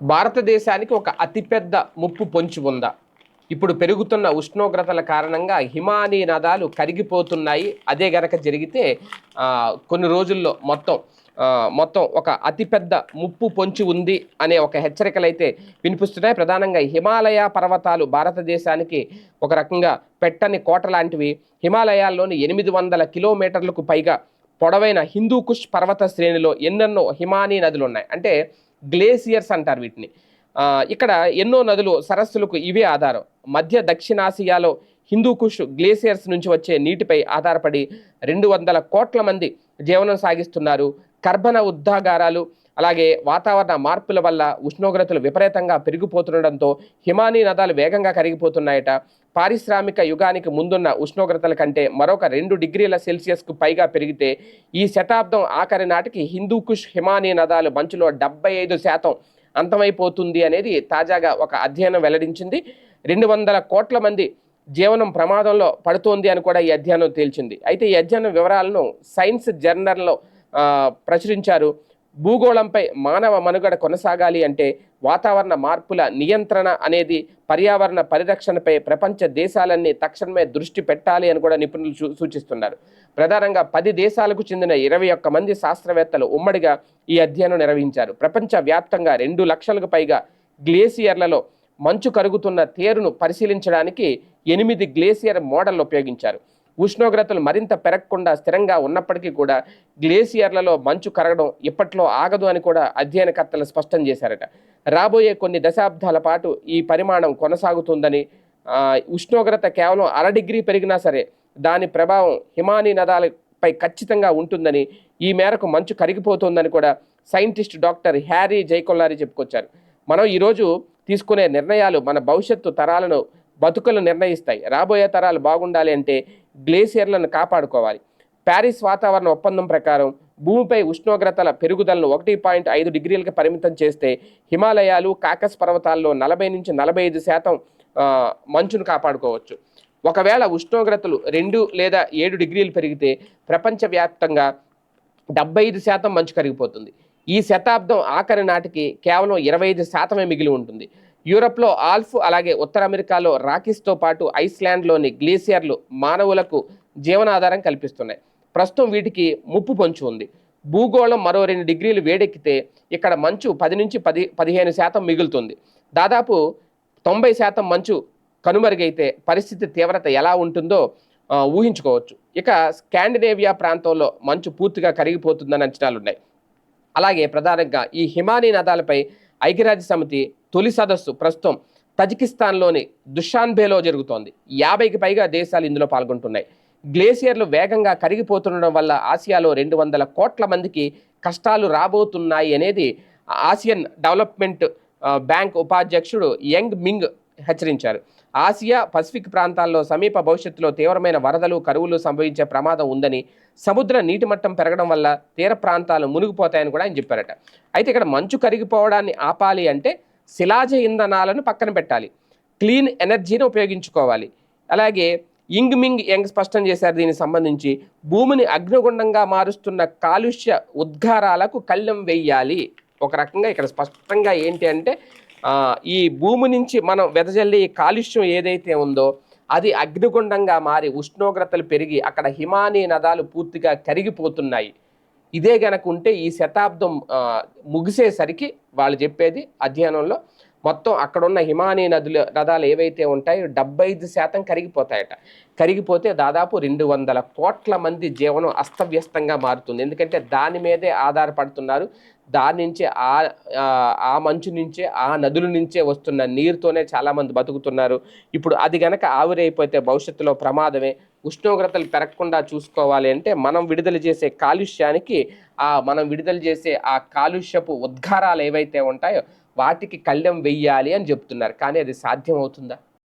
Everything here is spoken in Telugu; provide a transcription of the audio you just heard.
భారతదేశానికి ఒక అతిపెద్ద ముప్పు పొంచి ఉందా. ఇప్పుడు పెరుగుతున్న ఉష్ణోగ్రతల కారణంగా హిమానీ నదాలు కరిగిపోతున్నాయి. అదే గనక జరిగితే కొన్ని రోజుల్లో మొత్తం మొత్తం ఒక అతిపెద్ద ముప్పు పొంచి ఉంది అనే ఒక హెచ్చరికలు అయితే వినిపిస్తున్నాయి. ప్రధానంగా హిమాలయ పర్వతాలు భారతదేశానికి ఒక రకంగా పెట్టని కోట లాంటివి. హిమాలయాల్లోని ఎనిమిది వందల కిలోమీటర్లకు పైగా పొడవైన హిందూ కుష్ పర్వత శ్రేణిలో ఎన్నెన్నో హిమానీ నదులు ఉన్నాయి అంటే గ్లేసియర్స్ అంటారు వీటిని. ఇక్కడ ఎన్నో నదులు సరస్సులకు ఇవే ఆధారం. మధ్య దక్షిణాసియాలో హిందూకుష్ గ్లేసియర్స్ నుంచి వచ్చే నీటిపై ఆధారపడి రెండు వందల కోట్ల మంది జీవనం సాగిస్తున్నారు. కర్బన ఉద్దాగారాలు అలాగే వాతావరణ మార్పుల వల్ల ఉష్ణోగ్రతలు విపరీతంగా పెరిగిపోతుండడంతో హిమానీ నదాలు వేగంగా కరిగిపోతున్నాయట. పారిశ్రామిక యుగానికి ముందున్న ఉష్ణోగ్రతల కంటే మరొక రెండు డిగ్రీల సెల్సియస్కు పైగా పెరిగితే ఈ శతాబ్దం ఆఖరి నాటికి హిందూ కుష్ హిమానీ నదాలు మంచులో డెబ్బై ఐదు శాతం అంతమైపోతుంది అనేది తాజాగా ఒక అధ్యయనం వెల్లడించింది. రెండు వందల కోట్ల మంది జీవనం ప్రమాదంలో పడుతోంది అని కూడా ఈ అధ్యయనం తేల్చింది. అయితే ఈ అధ్యయనం వివరాలను సైన్స్ జర్నల్లో ప్రచురించారు. భూగోళంపై మానవ మనుగడ కొనసాగాలి అంటే వాతావరణ మార్పుల నియంత్రణ అనేది పర్యావరణ పరిరక్షణపై ప్రపంచ దేశాలన్నీ తక్షణమే దృష్టి పెట్టాలి అని కూడా నిపుణులు సూచిస్తున్నారు. ప్రధానంగా పది దేశాలకు చెందిన ఇరవై ఒక్క మంది శాస్త్రవేత్తలు ఉమ్మడిగా ఈ అధ్యయనం నిర్వహించారు. ప్రపంచ వ్యాప్తంగా రెండు లక్షలకు పైగా గ్లేసియర్లలో మంచు కరుగుతున్న తేరును పరిశీలించడానికి ఎనిమిది గ్లేసియర్ మోడల్ ఉపయోగించారు. ఉష్ణోగ్రతలు మరింత పెరగకుండా స్థిరంగా ఉన్నప్పటికీ కూడా గ్లేసియర్లలో మంచు కరగడం ఇప్పట్లో ఆగదు అని కూడా అధ్యయనకర్తలు స్పష్టం చేశారట. రాబోయే కొన్ని దశాబ్దాల పాటు ఈ పరిమాణం కొనసాగుతుందని ఉష్ణోగ్రత కేవలం అర డిగ్రీ పెరిగినా సరే దాని ప్రభావం హిమానీ నదాలపై ఖచ్చితంగా ఉంటుందని ఈ మేరకు మంచు కరిగిపోతుందని కూడా సైంటిస్ట్ డాక్టర్ హ్యారీ జైకొల్లారి చెప్పుకొచ్చారు. మనం ఈరోజు తీసుకునే నిర్ణయాలు మన భవిష్యత్తు తరాలను బతుకులు నిర్ణయిస్తాయి. రాబోయే తరాలు బాగుండాలి అంటే గ్లేసియర్లను కాపాడుకోవాలి. ప్యారిస్ వాతావరణ ఒప్పందం ప్రకారం భూమిపై ఉష్ణోగ్రతల పెరుగుదలను ఒకటి పాయింట్ ఐదు డిగ్రీలకు పరిమితం చేస్తే హిమాలయాలు కాకస్ పర్వతాల్లో నలభై నుంచి నలభై ఐదు శాతం మంచును కాపాడుకోవచ్చు. ఒకవేళ ఉష్ణోగ్రతలు రెండు లేదా ఏడు డిగ్రీలు పెరిగితే ప్రపంచవ్యాప్తంగా డెబ్బై ఐదు శాతం మంచు కరిగిపోతుంది. ఈ శతాబ్దం ఆఖరి నాటికి కేవలం ఇరవై ఐదు శాతమే మిగిలి ఉంటుంది. యూరప్లో ఆల్ఫ్ అలాగే ఉత్తర అమెరికాలో రాకీస్తో పాటు ఐస్లాండ్లోని గ్లేసియర్లు మానవులకు జీవనాధారం కల్పిస్తున్నాయి. ప్రస్తుతం వీటికి ముప్పు పొంచి ఉంది. భూగోళం మరో రెండు డిగ్రీలు వేడెక్కితే ఇక్కడ మంచు పది నుంచి పది పదిహేను శాతం మిగులుతుంది. దాదాపు తొంభై శాతం మంచు కనుమరుగైతే పరిస్థితి తీవ్రత ఎలా ఉంటుందో ఊహించుకోవచ్చు. ఇక స్కాండినేవియా ప్రాంతంలో మంచు పూర్తిగా కరిగిపోతుందని అంచనాలు ఉన్నాయి అలాగే ప్రధానంగా ఈ హిమానీ నదాలపై ఐక్యరాజ్య సమితి తొలి సదస్సు ప్రస్తుతం తజికిస్తాన్లోని దుషాన్బేలో జరుగుతోంది. యాభైకి పైగా దేశాలు ఇందులో పాల్గొంటున్నాయి. గ్లేసియర్లు వేగంగా కరిగిపోతుండడం వల్ల ఆసియాలో రెండు వందల కోట్ల మందికి కష్టాలు రాబోతున్నాయి అనేది ఆసియన్ డెవలప్మెంట్ బ్యాంక్ ఉపాధ్యక్షుడు యంగ్ మింగ్ హెచ్చరించారు. ఆసియా పసిఫిక్ ప్రాంతాల్లో సమీప భవిష్యత్తులో తీవ్రమైన వరదలు కరువులు సంభవించే ప్రమాదం ఉందని సముద్ర నీటి మట్టం పెరగడం వల్ల తీర ప్రాంతాలు మునిగిపోతాయని కూడా ఆయన చెప్పారట. అయితే ఇక్కడ మంచు కరిగిపోవడాన్ని ఆపాలి అంటే శిలాజ ఇంధనాలను పక్కన పెట్టాలి. క్లీన్ ఎనర్జీని ఉపయోగించుకోవాలి. అలాగే ఇంగ్ మింగ్ యంగ్ స్పష్టం చేశారు దీనికి సంబంధించి. భూమిని అగ్నిగుండంగా మారుస్తున్న కాలుష్య ఉద్గారాలకు కళ్ళెం వెయ్యాలి ఒక రకంగా ఇక్కడ స్పష్టంగా ఏంటి అంటే ఈ భూమి నుంచి మనం వెదజల్లే ఈ కాలుష్యం ఏదైతే ఉందో అది అగ్నిగుండంగా మారి ఉష్ణోగ్రతలు పెరిగి అక్కడ హిమానీ నదాలు పూర్తిగా కరిగిపోతున్నాయి. ఇదే గనక ఉంటే ఈ శతాబ్దం ముగిసేసరికి వాళ్ళు చెప్పేది అధ్యయనంలో మొత్తం అక్కడున్న హిమానీ నదులు నదాలు ఏవైతే ఉంటాయో డెబ్బై ఐదు శాతం కరిగిపోతాయట. కరిగిపోతే దాదాపు రెండు వందల కోట్ల మంది జీవనం అస్తవ్యస్తంగా మారుతుంది. ఎందుకంటే దాని మీదే ఆధారపడుతున్నారు దాని నుంచే ఆ ఆ- మంచు నుంచే ఆ నదుల నుంచే వస్తున్న నీరుతోనే చాలామంది బతుకుతున్నారు. ఇప్పుడు అది గనక ఆవిరైపోతే భవిష్యత్తులో ప్రమాదమే. ఉష్ణోగ్రతలు పెరగకుండా చూసుకోవాలి అంటే మనం విడుదల చేసే కాలుష్యానికి ఆ మనం విడుదల చేసే ఆ కాలుష్యపు ఉద్గారాలు ఏవైతే ఉంటాయో వాటికి కళ్ళెం వెయ్యాలి అని చెప్తున్నారు. కానీ అది సాధ్యం అవుతుందా